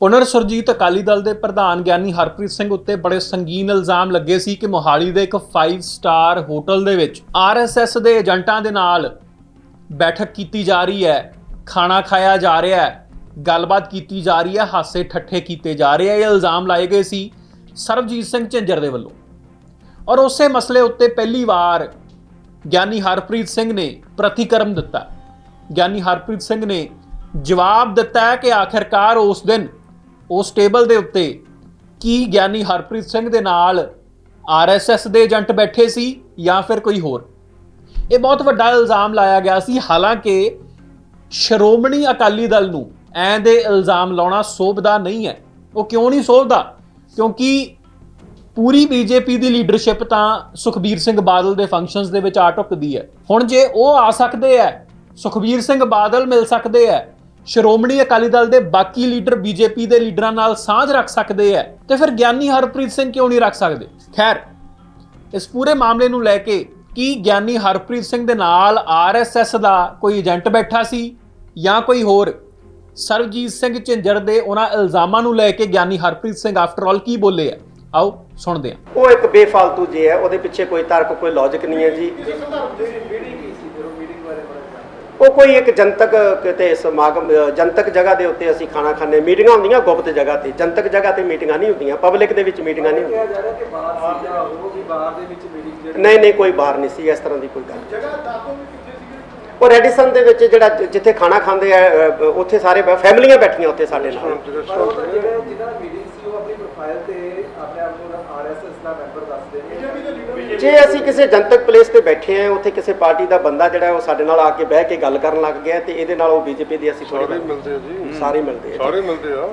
ਪੁਨਰ ਸੁਰਜੀਤ ਅਕਾਲੀ ਦਲ ਦੇ ਪ੍ਰਧਾਨ ਗਿਆਨੀ ਹਰਪ੍ਰੀਤ ਸਿੰਘ ਉੱਤੇ ਬੜੇ ਸੰਗੀਨ ਇਲਜ਼ਾਮ ਲੱਗੇ ਸੀ ਕਿ ਮੋਹਾਲੀ ਦੇ ਇੱਕ 5 ਸਟਾਰ ਹੋਟਲ ਦੇ ਵਿੱਚ ਆਰਐਸਐਸ ਦੇ ਏਜੰਟਾਂ ਦੇ ਨਾਲ ਬੈਠਕ ਕੀਤੀ ਜਾ ਰਹੀ ਹੈ, ਖਾਣਾ ਖਾਇਆ ਜਾ ਰਿਹਾ ਹੈ, ਗੱਲਬਾਤ ਕੀਤੀ ਜਾ ਰਹੀ ਹੈ, ਹਾਸੇ ਠੱਠੇ ਕੀਤੇ ਜਾ ਰਹੇ ਆ, ਇਹ ਇਲਜ਼ਾਮ ਲਾਏ ਗਏ ਸੀ ਸਰਬਜੀਤ ਸਿੰਘ ਝੰਜਰ ਦੇ ਵੱਲੋਂ। ਔਰ ਉਸੇ ਮਸਲੇ ਉੱਤੇ ਪਹਿਲੀ ਵਾਰ ਗਿਆਨੀ ਹਰਪ੍ਰੀਤ ਸਿੰਘ ਨੇ ਪ੍ਰਤੀਕਰਮ ਦਿੱਤਾ। ਗਿਆਨੀ ਹਰਪ੍ਰੀਤ ਸਿੰਘ ਨੇ ਜਵਾਬ ਦਿੱਤਾ ਕਿ ਆਖਿਰਕਾਰ ਉਸ ਦਿਨ ਉਸ ਟੇਬਲ ਦੇ ਉੱਤੇ ਕੀ ਗਿਆਨੀ ਹਰਪ੍ਰੀਤ ਸਿੰਘ ਦੇ ਨਾਲ ਆਰਐਸਐਸ ਦੇ ਏਜੰਟ ਬੈਠੇ ਸੀ ਜਾਂ ਫਿਰ ਕੋਈ ਹੋਰ? ਇਹ ਬਹੁਤ ਵੱਡਾ ਇਲਜ਼ਾਮ ਲਾਇਆ ਗਿਆ ਸੀ। ਹਾਲਾਂਕਿ ਸ਼੍ਰੋਮਣੀ ਅਕਾਲੀ ਦਲ ਨੂੰ ਐਂ ਦੇ ਇਲਜ਼ਾਮ ਲਾਉਣਾ ਸੋਭਦਾ ਨਹੀਂ ਹੈ। ਉਹ ਕਿਉਂ ਨਹੀਂ ਸੋਭਦਾ? ਕਿਉਂਕਿ ਪੂਰੀ ਬੀਜੇਪੀ ਦੀ ਲੀਡਰਸ਼ਿਪ ਤਾਂ ਸੁਖਬੀਰ ਸਿੰਘ ਬਾਦਲ ਦੇ ਫੰਕਸ਼ਨਸ ਦੇ ਵਿੱਚ ਆ ਟੁੱਕਦੀ ਹੈ। ਹੁਣ ਜੇ ਉਹ ਆ ਸਕਦੇ ਆ ਸੁਖਬੀਰ ਸਿੰਘ ਬਾਦਲ ਮਿਲ ਸਕਦੇ ਆ ਸ਼੍ਰੋਮਣੀ ਅਕਾਲੀ ਦਲ ਦੇ ਬਾਕੀ ਲੀਡਰ ਬੀਜੇਪੀ ਦੇ ਲੀਡਰਾਂ ਨਾਲ ਸਾਂਝ ਰੱਖ ਸਕਦੇ ਆ ਤੇ ਫਿਰ ਗਿਆਨੀ ਹਰਪ੍ਰੀਤ ਸਿੰਘ ਕਿਉਂ ਨਹੀਂ ਰੱਖ ਸਕਦੇ? ਖੈਰ, ਇਸ ਪੂਰੇ ਮਾਮਲੇ ਨੂੰ ਲੈ ਕੇ ਕੀ ਗਿਆਨੀ ਹਰਪ੍ਰੀਤ ਸਿੰਘ ਦੇ ਨਾਲ ਆਰਐਸਐਸ ਦਾ ਕੋਈ ਏਜੰਟ ਬੈਠਾ ਸੀ ਜਾਂ ਕੋਈ ਹੋਰ? ਸਰਬਜੀਤ ਸਿੰਘ ਝਿੰਜਰ ਦੇ ਉਹਨਾਂ ਇਲਜ਼ਾਮਾਂ ਨੂੰ ਲੈ ਕੇ ਗਿਆਨੀ ਹਰਪ੍ਰੀਤ ਸਿੰਘ ਆਫਟਰ ਆਲ ਕੀ ਬੋਲੇ ਆ ਆਓ, ਸੁਣਦੇ ਹਾਂ। ਉਹ ਇੱਕ ਬੇਫਾਲਤੂ ਜੇ ਹੈ ਉਹਦੇ ਪਿੱਛੇ ਕੋਈ ਤਰਕ, ਕੋਈ ਲੌਜੀਕ ਨਹੀਂ ਹੈ ਜੀ। ਉਹ ਕੋਈ ਇੱਕ ਜਨਤਕ ਕਿਤੇ ਸਮਾਗਮ ਜਨਤਕ ਜਗ੍ਹਾ ਦੇ ਉੱਤੇ ਅਸੀਂ ਖਾਣਾ ਖਾਂਦੇ ਮੀਟਿੰਗਾਂ ਹੁੰਦੀਆਂ ਗੁਪਤ ਜਗ੍ਹਾ ਤੇ ਜਨਤਕ ਜਗ੍ਹਾ ਤੇ ਮੀਟਿੰਗਾਂ ਨਹੀਂ ਹੁੰਦੀਆਂ ਪਬਲਿਕ ਦੇ ਵਿੱਚ ਮੀਟਿੰਗਾਂ ਨਹੀਂ ਹੁੰਦੀਆਂ। ਨਹੀਂ ਨਹੀਂ ਕੋਈ ਬਾਹਰ ਨਹੀਂ ਸੀ ਇਸ ਤਰ੍ਹਾਂ ਦੀ ਕੋਈ ਗੱਲ ਉਹ ਰੈਡੀਸਨ ਦੇ ਵਿੱਚ ਜਿਹੜਾ ਜਿੱਥੇ ਖਾਣਾ ਖਾਂਦੇ ਆ ਉੱਥੇ ਸਾਰੇ ਫੈਮਲੀਆਂ ਬੈਠੀਆਂ ਉੱਥੇ ਸਾਡੇ ਨਾਲ। ਉਹ ਤਾਂ ਜਿਹੜੇ ਜਿਹਨਾਂ ਮੀਟਿੰਗ ਸੀ ਉਹ ਆਪਣੀ ਪ੍ਰੋਫਾਈਲ ਤੇ ਆਪਣੇ ਆਪ ਨੂੰ ਆਰਐਸਐਸ ਦਾ ਮੈਂਬਰ ਦੱਸਦੇ ਨੇ ਜੇ ਅਸੀਂ ਕਿਸੇ ਜਨਤਕ ਪਲੇਸ ਤੇ ਬੈਠੇ ਆ ਉੱਥੇ ਕਿਸੇ ਪਾਰਟੀ ਦਾ ਬੰਦਾ ਜਿਹੜਾ ਹੈ ਉਹ ਸਾਡੇ ਨਾਲ ਆ ਕੇ ਬਹਿ ਕੇ ਗੱਲ ਕਰਨ ਲੱਗ ਗਿਆ ਤੇ ਇਹਦੇ ਨਾਲ ਉਹ ਬੀਜੇਪੀ ਦੀ ਅਸੀਂ ਥੋੜੀ ਸਾਰੇ ਮਿਲਦੇ ਆ ਜੀ। ਸਾਰੇ ਮਿਲਦੇ ਆ ਸਾਰੇ ਮਿਲਦੇ ਆ।